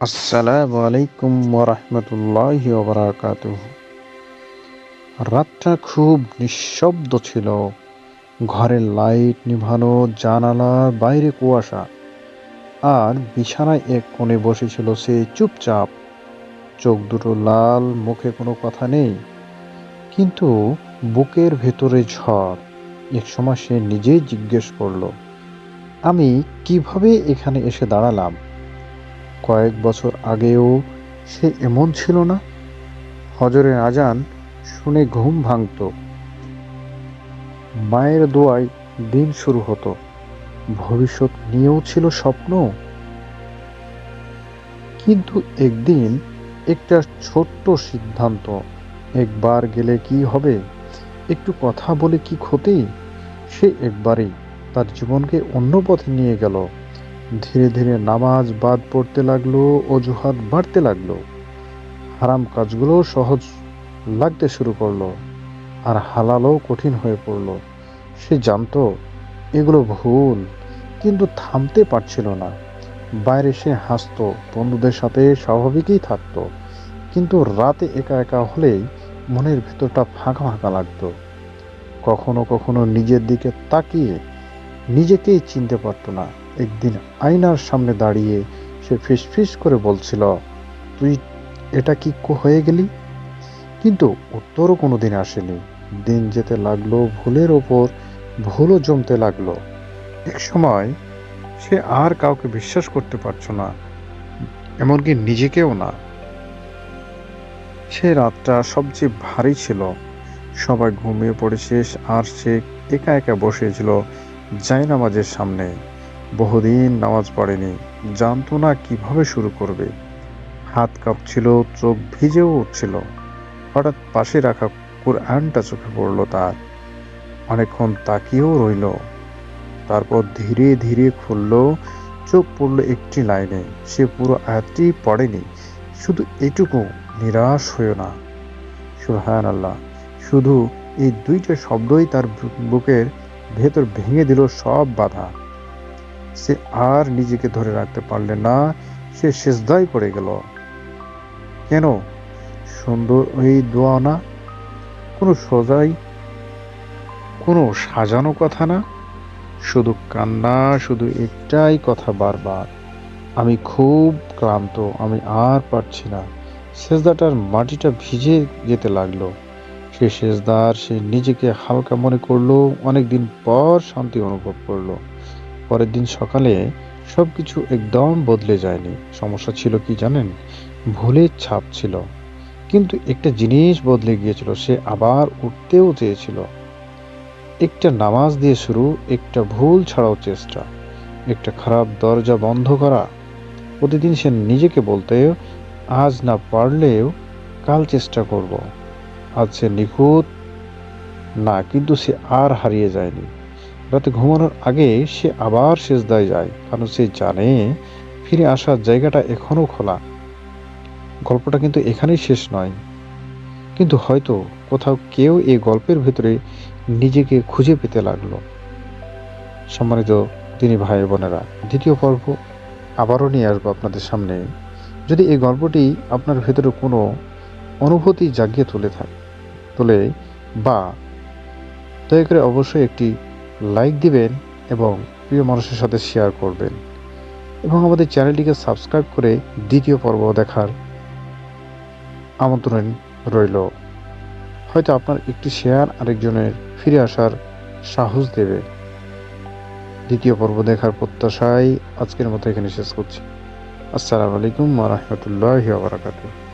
আসসালামু আলাইকুম ওরহমতুল্লাহ ওবরাকাত রাতটা খুব নিঃশব্দ ছিল। ঘরের লাইট নিভানো, জানালার বাইরে কুয়াশা। আর বিছানায় এক কোণে বসেছিল সে চুপচাপ। চোখ দুটো লাল, মুখে কোনো কথা নেই। কিন্তু বুকের ভেতরে ঝড়। এক সময় সে নিজেই জিজ্ঞেস করল, আমি কীভাবে এখানে এসে দাঁড়ালাম? কয়েক বছর আগেও সে এমন ছিল না? হজরের আজান শুনে ঘুম ভাঙত। মায়ের দোয়ায় দিন শুরু হতো। ভবিষ্যৎ নিয়েও ছিল স্বপ্ন। কিন্তু একদিন একটা ছোট্ট সিদ্ধান্ত, একবার গেলে কি হবে, একটু কথা বলে কি ক্ষতি? সে একবারই তার জীবনকে অন্য পথে নিয়ে গেল। ধীরে ধীরে নামাজ বাদ পড়তে লাগল, অজুহাত বাড়তে লাগল। হারাম কাজগুলো সহজ লাগতে শুরু করল আর হালালও কঠিন হয়ে পড়ল। সে জানতো, এগুলো ভুল, কিন্তু থামতে পারছিল না। বাইরে সে হাসতো, বন্ধুদের সাথে স্বাভাবিকই থাকত, কিন্তু রাতে একা একা হলেই মনের ভেতরটা ফাঁকা ফাঁকা লাগতো। কখনো কখনো নিজের দিকে তাকিয়ে নিজেকেই চিনতে পারতো না। একদিন আয়নার সামনে দাঁড়িয়ে সে ফিস ফিস করে বলছিল, তুই এটা কি হয়ে গেলি? কিন্তু উত্তরও কোনো দিন আসেনি। দিন যেতে লাগল, ভুলের ওপর ভুলও জমতে লাগল। এক সময় সে আর কাউকে বিশ্বাস করতে পারছ না, এমনকি নিজেকেও না। সে রাতটা সবচেয়ে ভারী ছিল। সবাই ঘুমিয়ে পড়েছে আর সে একা একা বসেছিল জায়নামাজের সামনে। বহুদিন নামাজ পড়েনি। জানতো না কীভাবে শুরু করবে। হাত কাঁপছিল, চোখ ভিজেও উঠছিল। হঠাৎ পাশে রাখা কোরআনটা চোখে পড়ল তার। অনেকক্ষণ তাকিয়েও রইল। তারপর ধীরে ধীরে খুলল, চোখ পড়ল একটি লাইনে। সে পুরো আয়াতটি পড়েনি। শুধু এটুকু নিরাশ হয়েও না। সুহান আল্লাহ শুধু এই দুইটা শব্দই তার বুকের ভেতর ভেঙে দিল সব বাধা। সে আর নিজেকে ধরে রাখতে পারলে না, সে শেষদাই পড়ে গেল। কেন? সুন্দর এই দোয়া না? কোনো সজাই, কোনো সাজানো কথা না? শুধু কান্না, শুধু একটাই কথা বারবার। আমি খুব ক্লান্ত, আমি আর পারছি না। সেজদাটার মাটিটা ভিজে যেতে লাগল। সে সেজদার, সে নিজেকে হালকা মনে করল, অনেকদিন পর শান্তি অনুভব করল। পরের দিন সকালে সব কিছু একদম বদলে যায়নি। সমস্যা ছিল কি জানেন? ভুলের ছাপ ছিল। কিন্তু একটা জিনিস বদলে গিয়েছিল, সে আবার উঠতেও চেয়েছিল। একটা নামাজ দিয়ে শুরু, একটা ভুল ছাড়াও চেষ্টা, একটা খারাপ দরজা বন্ধ করা। প্রতিদিন সে নিজেকে বলতে, আজ না পারলেও কাল চেষ্টা করব। আজ সে নিখুঁত না, কিন্তু সে আর হারিয়ে যায়নি। রাতে ঘুমানোর আগে সে আবার সেজদায় যায়, কারণ সে জানে ফিরে আসার জায়গাটা এখনও খোলা। গল্পটা কিন্তু এখানেই শেষ নয়। কিন্তু হয়তো কোথাও কেউ এই গল্পের ভেতরে নিজেকে খুঁজে পেতে লাগল। সম্মানিত তিনি ভাই বোনেরা, দ্বিতীয় পর্ব আবারও নিয়ে আসব আপনাদের সামনে। যদি এই গল্পটি আপনার ভেতরে কোনো অনুভূতি জাগিয়ে তুলে থাকে, তোলে বা দয়া করে অবশ্যই একটি লাইক দিবেন এবং প্রিয় মানুষের সাথে শেয়ার করবেন এবং আমাদের চ্যানেলটিকে সাবস্ক্রাইব করে দ্বিতীয় পর্ব দেখার আমন্ত্রণ রইল। হয়তো আপনার একটি শেয়ার আরেকজনের ফিরে আসার সাহস দেবে। দ্বিতীয় পর্ব দেখার প্রত্যাশায় আজকের মতো এখানে শেষ করছি। আসসালামু আলাইকুম রহমতুল্লাহ বারাকাতুহ।